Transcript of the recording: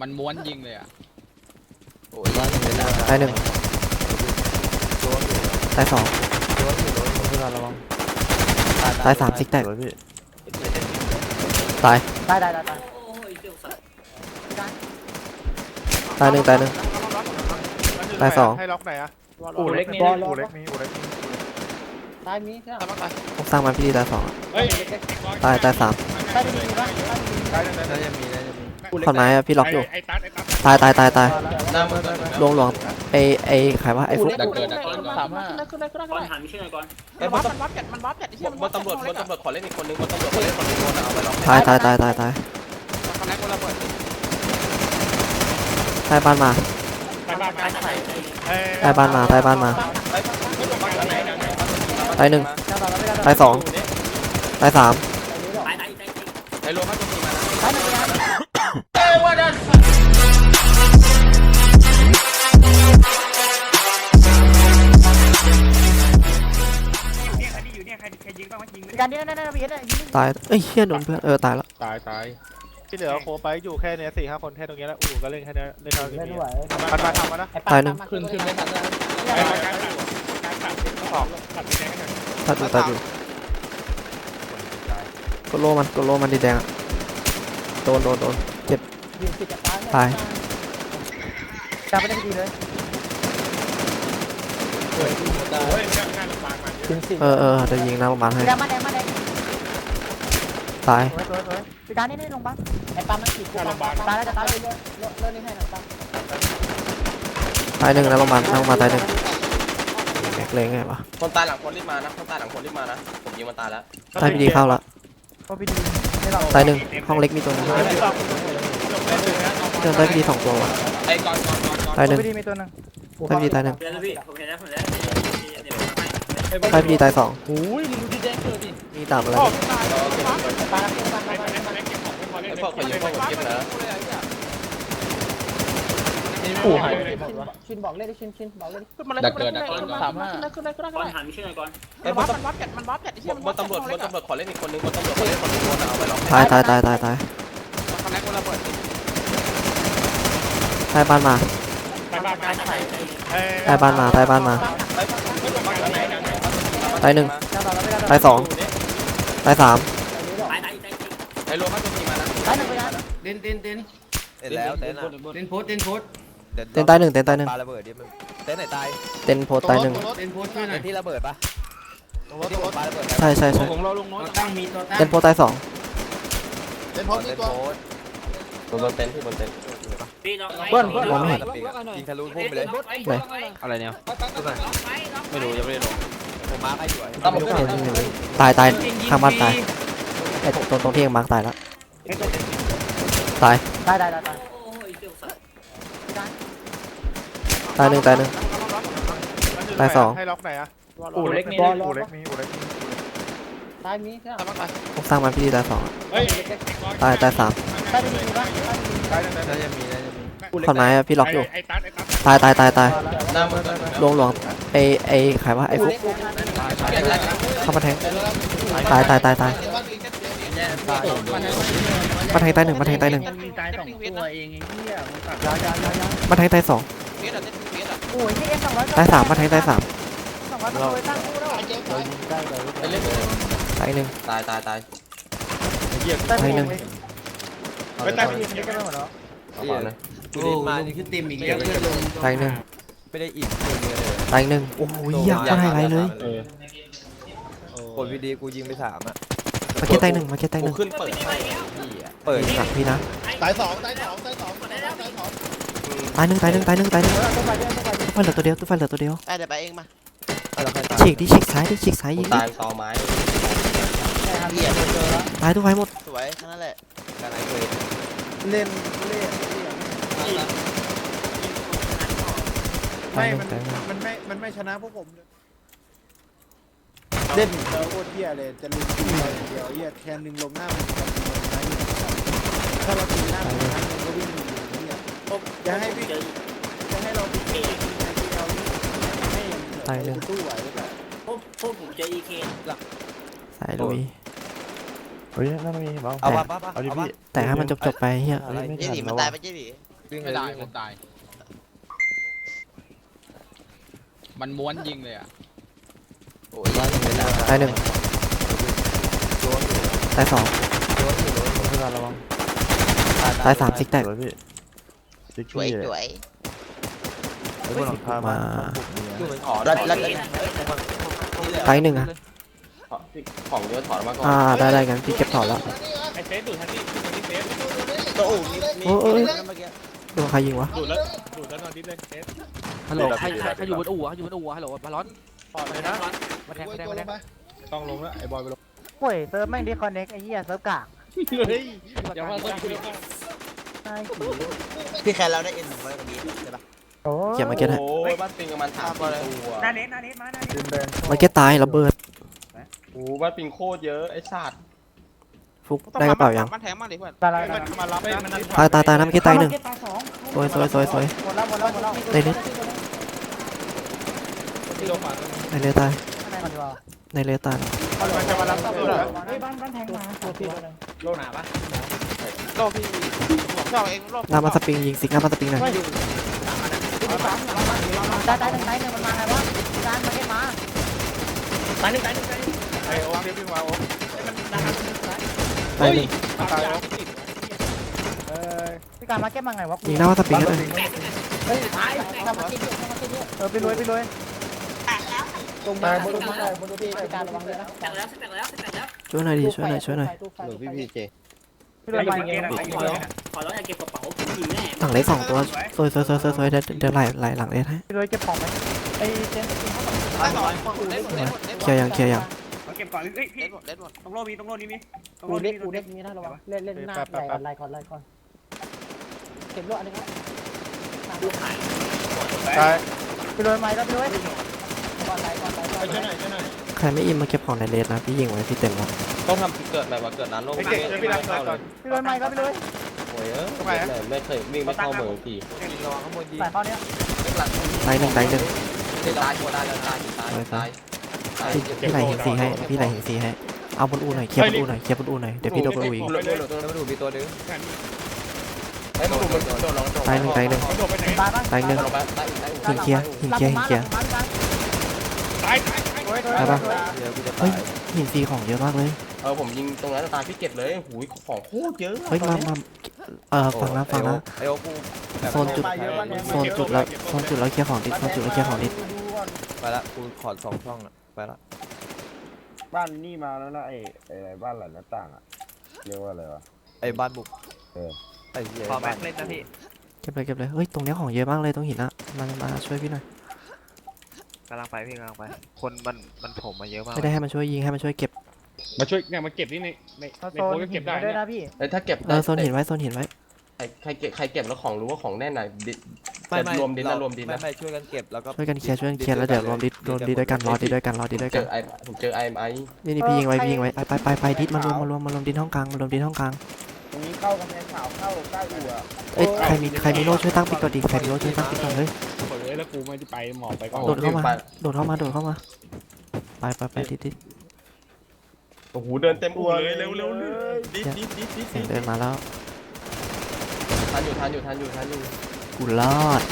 มันม้วนยิงเลยอะโอ้ยบ้านเป็นดาวตายหนึ่งโดนอยู่ตายสองโดนอยู่โดนอยู่ที่เราระวังตายสามซิกแตกสวยพี่ตายได้ได้ได้ได้ตายหนึ่งตายหนึ่ง ตายสอง ให้ล็อกไหนอะอู่เล็กมีอู่เล็กมีอู่เล็กมีตายมีใช่ไหมผมสร้างมันพี่ดีตายสองเฮ้ยตายตายสามตายมีปะได้ได้ได้น่าจะมีน่าจะมี ขอนไม้อะพี่ล็อกอยู่ ไอ้ตัดไอ้ตัดตายตายตายตายหน้ามือลวงหลวงไอไอขายว่าไอฟุกดักเกิดดักเกิดก่อนสามห้าขึ้นได้ขึ้นได้ขึ้นก่อนได้หันไม่ใช่วยหน่อยก่อนไอ้บนตำรวจมันวัดจัดบนตำรวจบนตำรวจขอเล่นอีกคนนึงบนตำรวจขอเล่นคนนึงบนเอาไปล็อกตายตายตายตายตายคอนแทคคนระเบิดตายบ้านมาไปบ้านไปใส่ใส่ตายบ้านมาตายบ้านมาตายหนึ่งตายสองตายสามตายตายตายไอ้โลมาตัวทีมานะตาย ยิงบ้างวะยิงการนี้นั่นนั่นพีเอสยิงตายเอ้ยเฮียโดนเพื่อนเออตายแล้วตายตายที่เหลือโคไปอยู่แค่เนี้ยสี่ห้าคนแค่ตรงเนี้ยแล้วอู่ก็เล่นแค่เนี้ยเล่นเท่าที่เล่นมีไหวมันมาทำมานะตายหนึ่งขึ้นขึ้นไม่ทันแล้วไอ้การการตัดสองตัดสีแดงให้หน่อยตายอยู่ตายอยู่กดโลมันกดโลมันดีแดงอะโดนโดนโดนยิงสิจะตายตายกลับไปได้ดีเลยโอ้ยเนี่ยงานลำบากมายิงสิเออเออจะยิงน้ำประมาณให้ แดงมาแดงมาแดง ตาย สวยสวยสวยพี่กานี่นี่ลงบ้านไอ้ปั๊มมันขีดตายแล้วจะตายเลยเลิกเลิกเลิกนี่ให้หน่อยปั๊มตายหนึ่งน้ำประมาณน้ำประมาตายหนึ่งแม็กเลยไงวะคนตายหลังคนรีบมานะ คนตายหลังคนรีบมานะ ผมยิงมันตายแล้วตายพี่ดีเข้าละก็พี่ดีให้เราตายหนึ่งห้องเล็กมีตัวหนึงเจอตายพี่ดีสองตัววะไอ้ก่อนก่อนก่อนก่อนตายหนึ่งพี่ดีมีตัวนึงตายพี่ดีตายหนึ่งตายพี่ดีตายสองโอ้ยมึงดูที่แดงเกิด มีตามอะไรตายแล้วตายแล้วตายไอ้แล้วไอ้ไอ้เก็บของไม่พอเล่นไอ้พวกขอยิงพวกผมเก็บนะขู่หายชินบอกเล่นดิชินชินบอกเล่นดิดักเกิดดักเกิดสามห้าขึ้นได้ขึ้นได้ขึ้นได้ก่อนหันไม่ใช่วยหน่อยก่อนไอ้บนตำรวจบนตำรวจบนตำรวจขอเล่นอีกคนนึงบนตำรวจขอเล่นคนนึงบนเอาไปล็อกตายตายตายตายตายคอนแทคคนระเบิดตายบ้านมาไปบ้านไปใส่ใส่ตายบ้านมาตายบ้านมาตายหนึ่งตายสอง ตายสามตายตายตายไอ้โลมาตัวทีมานะตายหนึ่งไปนะเต้นเต้นเต้นเห็นแล้วเต้นอะเต้นโพสเต้นโพสเต้นตายหนึ่งเต้นตายหนึ่งปาระเบิดดิมันเต้นไหนตายเต้นโพสตายหนึ่งเต้นโพสช่วยหน่อยที่ระเบิดปะที่ผมปาระเบิดใช่ใช่ใช่ของเราลงน้อยตัวตั้งมีตัวตั้งเต้นโพสตายสองเต้นโพสเต้นโพสบนเต้นที่บนเต้นพี่น้องมองไม่เห็นยิงทะลุพุ่มไปเลยไหนอะไรเนี่ยไม่รู้ยังไม่ได้ลง ผมมาร์คให้อยู่ต้องมาตายตายข้างบ้านตายไอ้ตรงตรงตรงที่ยังมาร์กตายแล้วตายได้ได้ได้ได้โอ้ยเกี่ยวสัตว์ตายหนึ่งตายหนึ่ง ตายสอง ให้ล็อกไหนอะอู่เล็กมีอู่เล็กมีอู่เล็กมีตายมีใช่ไหมผมสร้างมันพี่ดีตายสองเฮ้ยตายตายสามตายดีปะได้ได้ได้น่าจะมีน่าจะมีขอนไม้อะพี่ล็อกอยู่ไอ้ตัดไอ้ตัดตายตายตายตายหน้ามือลวงหลวงไอไอขายว่าไอฟุกเข้ามาแทงตายตายตายตายมาแทงตายหนึ่งมาแทงตายหนึ่งมีตายสองตัวเองไอ้เหี้ยมึงตัดยาวยาวยาวยาวมาแทงตายสองโอ้ยนี่เอ็มสองร้อยตายสามมาแทงตายสามสองร้อยตัวตั้งคู่แล้วไปเล่นตายหนึ่งตายตายตายตายตายหนึ่งไปตัดไม่ได้หมดแล้วเอาก่อนเลยโอ้ลงขึ้นเต็มอีกแล้วเพื่อนลงตายหนึ่งไม่ได้อีกคนเดียวเลย ตายหนึ่งโอ้ยอยากก็ไฮไลท์เลยคนวีดีกูยิงไปสามอะมาแค่ตายหนึ่งมาแค่ตายหกูนึ่งขึ้นเปิดเปิดหนักพี่นะตายสองตายสองตายสองตายสองตายหนึ่งตายหนึ่งตายหนึ่งตายหนึ่งตัวไปเรื่อยตัวไปเรื่อยไฟเหลือตัวเดียวตัวไฟเหลือตัวเดียวเดี๋ยวไปเองมาเราใครตายฉีกดิฉีกซ้ายดิฉีกซ้ายยิงดิตายตอไม้เหี้ยเจอแล้วตายตัวไฟหมดสวยแค่นั้นแหละการไหนเคยเล่นเล่น ตายหนึ่งตายหนึ่งมันไม่ มันไม่ชนะพวกผมเลยเล่นเจอโคตรเหี้ยเลยจะลุมตีเราอย่างเดียวเหี้ยแคนหนึ่งลงหน้ามันจะลงท้ายอยู่ถ้าเราตีหน้ามันท้ายมันก็วิ่งหนีอยู่เหี้ยจะให้พี่จะให้เราไปตีเราไม่ให้สู้ไหวหรือเปล่าพวกพวกผมเจอ EK สายลุยเฮ้ยนั่นไม่มีเปล่าเอาปะปะเอาดิพี่แต่ให้มันจบจบๆไปเฮียอะไรไม่เจ๊ทันหนีแล้มันวตายว่ะไปเจ๊หนีไม่ได้ผมตาย มันม้วนยิงเลยอะโอ้ยว่าไม่ได้ตายหนึ่งตายสองตายสามซิกแตกช่วยช่วยมาขอแล้วแล้วตายหนึ่งอะ ของเยอะถอดมาก่อนอ่าได้ได้งั้นพี่เก็บถอดแล้วไอ้เฟสดูดทันทีทันทีเฟสโอ้โหมีมีโอ้ยโอ้ยเมื่อกี้โดนใครยิงวะดูดแล้วดูดแล้วนอนดิสเลยเฟส ฮัลโหลใครใครใครอยู่บนอู่อะอยู่บนอู่อะฮัลโหลบาลอนปอดเลยนะมาแทงมาแทงมาแทงต้องลงแล้วไอ้บอยไปลงป่วยเซิร์ฟแม่งดิคอนเน็กไอ้เหี้ยเซิร์ฟกากเฮ้ยอย่าว่าต้องคุยใช่ผีพี่แคนเราได้เอ็นหนึ่งไว้ตรงนี้ใช่ปะโอ้เก็บมาเก็ตให้โอ้ยบ้านปิงกับมันถามตัวหน้าเน็ตหน้าเน็ตมาหน้าเน็ตเดินมาเก็ตตายระเบิดโอ้บ้านปิงโคตรเยอะไอ้สัตว์ฟุกได้กระเป๋ายังมันแทงมากเลยเพื่อนตายแล้วมารับไปมันตายตายตายน้ำเก็ตตายหนึ่งตายสองสวยสวยสวยสวยหมดแล้วหมดแล้วหมดแล้วได้นิดที่ โรงพยาบาลในเลตายข้างในก่อนดีกว่าในเลตายมันจะมารับตัวเหรอเฮ้ยบ้านบ้านแทงมาตัวพี่โลหนาปะโลพี่ผมชอบเองโลหน้ามาสปริงยิงซิกหน้ามาสปริงหน่อยได้ได้ได้หนึ่งมันมาไงวะการมาเก็ตมาตายหนึ่งตายหนึ่งตายหนึ่งไอ้โอ้พี่พี่มาโอ้ตายหนึ่งตายแล้วเออพี่การมาเก็ตมาไงวะยิงหน้ามาสปริงก็ได้เฮ้ยตายทำมาติดเยอะทำมาติดเยอะเออไปรวยไปรวย ตรงมาบนตรงมาบนตัวพี่พี่การระวังด้วยนะแตกแล้วแตกแล้วแตกแล้วช่วยหน่อยดิช่วยหน่อยช่วยหน่อยหรือพี่พีเจพี่รวยไปเก็ตขอร้องขอร้องอย่าเก็บกระเป๋าผมยิงแน่หลังเลสองตัวสวยสวยสวยสวยสวยเดี๋ยวเดี๋ยวไหลไหลหลังเลสให้พี่รวยเก็บของไหมไอ้เจนตายสองเล่นหมดเล่นหมดเล่นหมดเคลียร์ยังเคลียร์ยังเก็บก่อนเฮ้ยพี่เล่นหมดเล่นหมดตรงโลมีตรงโลนี้มีตรงกูโลเด็นี้กกูเด็กมีนะระวังเล่นเล่นหน้าไหลก่อนไหลก่อนไหลก่อนเก็บโลอันนี้ก็ลูกหายตายพี่รวยไหมแล้วพี่รวย ก่อนไหลก่อนไหลก่อนไหนใครไม่อิมมาเก็บของในเลสนะพี่ยิงไว้พี่เต็มแล้วต้องทำเกิดแบบว่าเกิดร้านโลกไอ้เก่งจะพี่รักก่อนพี่รวยไหมแล้วพี่รวยโอ้ยเออไม่เคยวิ่งไม่เข้าเมืองทีระวังข้างบนยิงใส่ข้อนี้ตายหนึ่งตายหนึ่งตายหัวได้แล้วตายตายตายพี่ไหลหินสีให้พี่ไหลหินสีให้เอาบนอูหน่อยเคลียร์บนอูหน่อยเคลียร์บนอูหน่อยเดี๋ยวพี่โดนบนอูอีกตายหนึ่งตายหนึ่งตายหนึ่งหินเคลียร์หินเคลียร์หินเคลียร์ ตายตายได้ปะเฮ้ยหินสีของเยอะมากเลย เออผมยิงตรงนั้นตายพี่เก็บเลยหูยของโคตรเยอะเฮ้ยมามาเอ่อฟังนะฟังนะ ไอโอกูโซนจุด โซนจุดแล้วโซนจุดแล้วเคลียร์ของดิโซนจุดแล้วเคลียร์ของดิไปละกูขอสองช่องละไปละบ้านนี่มาแล้วนะไอ้ไอ้บ้านหลังหน้าต่างอะเรียกว่าอะไรวะ ไอบ้านบุกเออ ไอเหี้ยขอแม็กเล่นนะพี่ เก็บเลยเก็บเลย เฮ้ย ตรงเนี้ยของเยอะมากเลยตรงหินอะมามาช่วยพี่หน่อย กำลังไปพี่กำลังไป คนมันมันถมมาเยอะมาก ไม่ได้ให้มันช่วยยิงให้มันช่วยเก็บมาช่วยเนี่ยมาเก็บนี่ในในเขาในโซนโพสก็เก็บได้ด้วยเนี่ยนะพี่ไอ้ถ้าเก็บเออโซนหินไว้โซนหินไว้ ใครใครเก็บใครเก็บแล้วของรู้ว่าของแน่นไหนดิ จะรวมดินนะรวมดินนะไม่ช่วยกันเก็บแล้วก็ช่วยกันเคลียร์ช่วยกันเคลียร์แล้วเดี๋ยวรวมดิรวมดิด้วยกันรอดิด้วยกันรอดิด้วยเจกัน อไอผมเจอไอไอนี่นี่พี่ยิงไว้พี่ยิงไว้ไปไปไปไปดิดมารวมมารวมมารวมดินห้องกลางมารวมดินห้องกลางตรงนี้เข้ากำแพงขาวเข้าใต้อู่อะเอ้ยใครมีใครมีโล่ช่วยตั้งปิดก่อนดิใครมีโล่ช่วยตั้งปิดก่อนเฮ้ยเปิด แล้วกูไม่ได้ไปหมอไปก่อนโดดเข้ามา โดดเข้ามา โดดเข้ามา ไปไปไปดิดดิดโอ้โหเดินเต็มอู่เลยเร็วเร็วดิดิดิดิเสียงเดินมาแล้ว ทันอยู่ทันอยู่ทันอยู่ทันอยู่ กูรอด